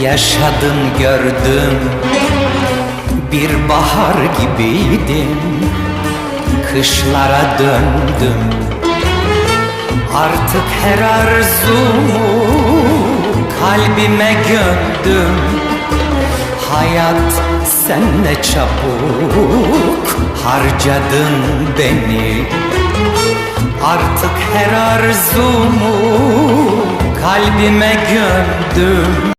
Yaşadım gördüm Bir bahar gibiydim. Kışlara döndüm. Artık her arzumu Kalbime gömdüm. Hayat sen ne çabuk Harcadın beni. Artık her arzumu kalbime gömdüm.